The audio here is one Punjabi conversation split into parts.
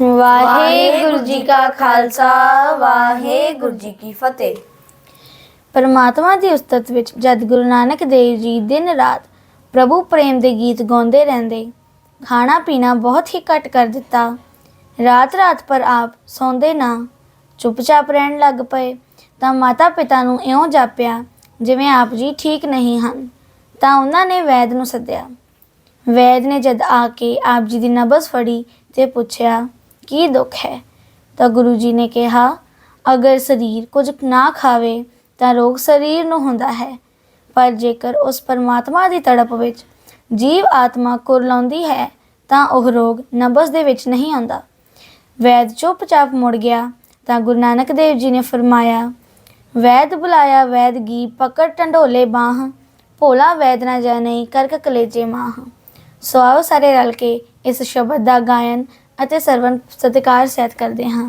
ਵਾਹਿਗੁਰੂ ਜੀ ਕਾ ਖਾਲਸਾ, ਵਾਹਿਗੁਰੂ ਜੀ ਕੀ ਫਤਿਹ। ਪਰਮਾਤਮਾ ਦੀ ਉਸਤਤ ਵਿੱਚ ਜਦ ਗੁਰੂ ਨਾਨਕ ਦੇਵ ਜੀ ਦਿਨ ਰਾਤ ਪ੍ਰਭੂ ਪ੍ਰੇਮ ਦੇ ਗੀਤ ਗਾਉਂਦੇ ਰਹਿੰਦੇ, ਖਾਣਾ ਪੀਣਾ ਬਹੁਤ ਹੀ ਘੱਟ ਕਰ ਦਿੱਤਾ। ਰਾਤ ਰਾਤ ਪਰ ਆਪ ਸੌਂਦੇ ਨਾ, ਚੁੱਪਚਾਪ ਰਹਿਣ ਲੱਗ ਪਏ, ਤਾਂ ਮਾਤਾ ਪਿਤਾ ਨੂੰ ਇਉਂ ਜਾਪਿਆ, ਜਿਵੇਂ ਆਪ ਜੀ ਠੀਕ ਨਹੀਂ ਹਨ, ਤਾਂ ਉਹਨਾਂ ਨੇ ਵੈਦ ਨੂੰ ਸੱਦਿਆ। ਵੈਦ ਨੇ ਜਦ ਆ ਕੇ ਆਪ ਜੀ ਦੀ ਨਬਜ਼ ਫੜੀ ਤੇ ਪੁੱਛਿਆ ਕੀ ਦੁੱਖ ਹੈ? ਤਾਂ ਗੁਰੂ ਜੀ ਨੇ ਕਿਹਾ, ਅਗਰ ਸਰੀਰ ਕੁਝ ਨਾ ਖਾਵੇ, ਤਾਂ ਰੋਗ ਸਰੀਰ ਨੂੰ ਹੁੰਦਾ ਹੈ। ਪਰ ਜੇਕਰ ਉਸ ਪਰਮਾਤਮਾ ਦੀ ਤੜਪ ਵਿੱਚ ਜੀਵ ਆਤਮਾ ਕੁਰਲਾਉਂਦੀ ਹੈ, ਤਾਂ ਉਹ ਰੋਗ ਨਬਜ਼ ਦੇ ਵਿੱਚ ਨਹੀਂ ਆਉਂਦਾ। ਵੈਦ ਚੁੱਪਚਾਪ ਮੁੜ ਗਿਆ, ਤਾਂ ਗੁਰੂ ਨਾਨਕ ਦੇਵ ਜੀ ਨੇ ਫਰਮਾਇਆ, ਵੈਦ ਬੁਲਾਇਆ ਵੈਦ ਗੀ ਪਕੜ ਟੰਡੋਲੇ ਬਾਹ, ਭੋਲਾ ਵੈਦ ਨਾ ਜਾਣੇ ਕਰਕ ਕਲੇਜੇ ਮਾਹ। ਸੋ ਆਓ ਸਾਰੇ ਰਲ ਕੇ ਇਸ ਸ਼ਬਦ ਦਾ ਗਾਇਨ ਅਤੇ ਸਰਵਨ ਸਤਿਕਾਰ ਸਹਿਤ ਕਰਦੇ ਹਾਂ।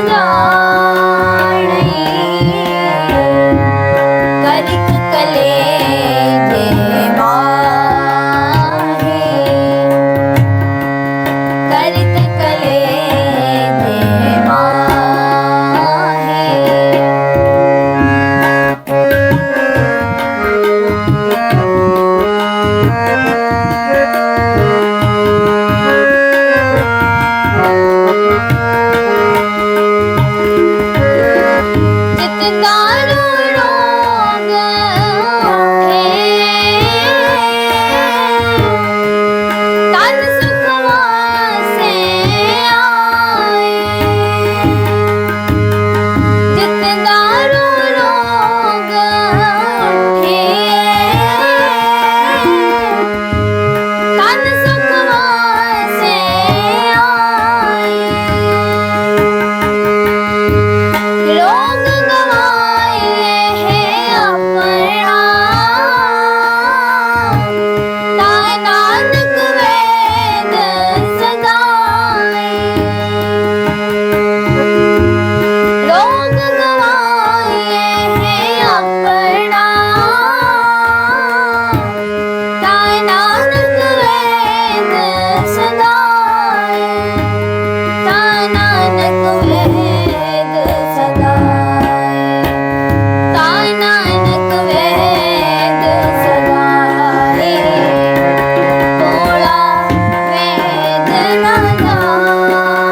班 ਵੇਦ ਨਾ ਜਾਣੇ